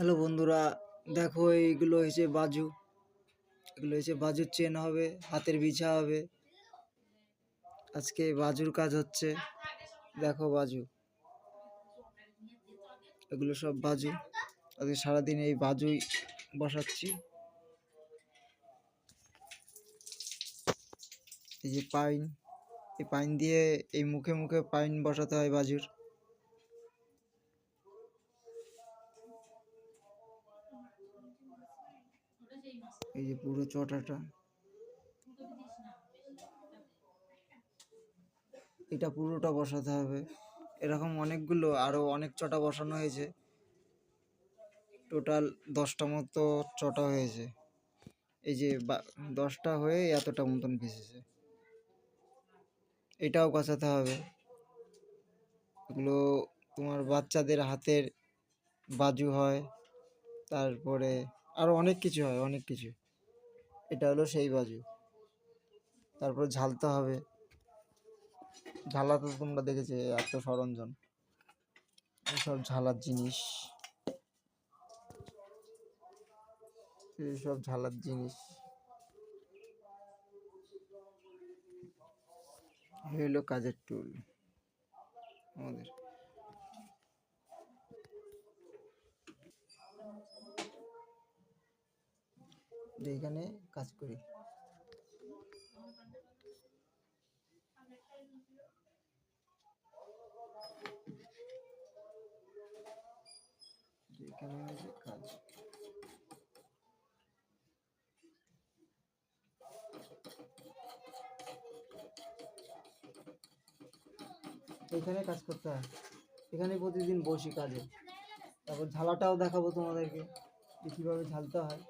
Hello বন্ধুরা, দেখো এইগুলো হয়েছে বাজু। এগুলো হয়েছে বাজুর চেন হবে, হাতের বিছা হবে। আজকে বাজুর কাজ হচ্ছে, দেখো বাজু। এগুলো সব বাজু। আজকে সারাদিন এই বাজুই বসাচ্ছি। এই যে পাইন, এই পাইন দিয়ে এই মুখে মুখে পাইন বসাতে হয় বাজুর। এই যে পুরো চটাটা। এটা পুরোটা বসাতে হবে। এরকম অনেকগুলো, আরও অনেক চটা বসানো হয়েছে। টোটাল দশটা মতো চটা হয়েছে। এই যে দশটা হয়ে এতটা মতন ভেসেছে এটাও কাঁচাতে হবে। এগুলো তোমার বাচ্চাদের হাতের বাজু হয়। তারপরে আরও অনেক কিছু হয়, অনেক কিছু। এটা হলো সেই বাজু। তারপর ঝালতে হবে। ঝালা তো তোমরা দেখেছে এত সরঞ্জাম সব ঝালার জিনিস। সব ঝালার জিনিস। হলো কাজের টুল আমাদের। এইখানে কাজ করি। এখানে কাজ। এখানে কাজ করতে হয়। এখানে প্রতিদিন বসি কাজে। তারপর ঝালাটাও দেখাবো তোমাদেরকে কীভাবে ঝালতে হয়।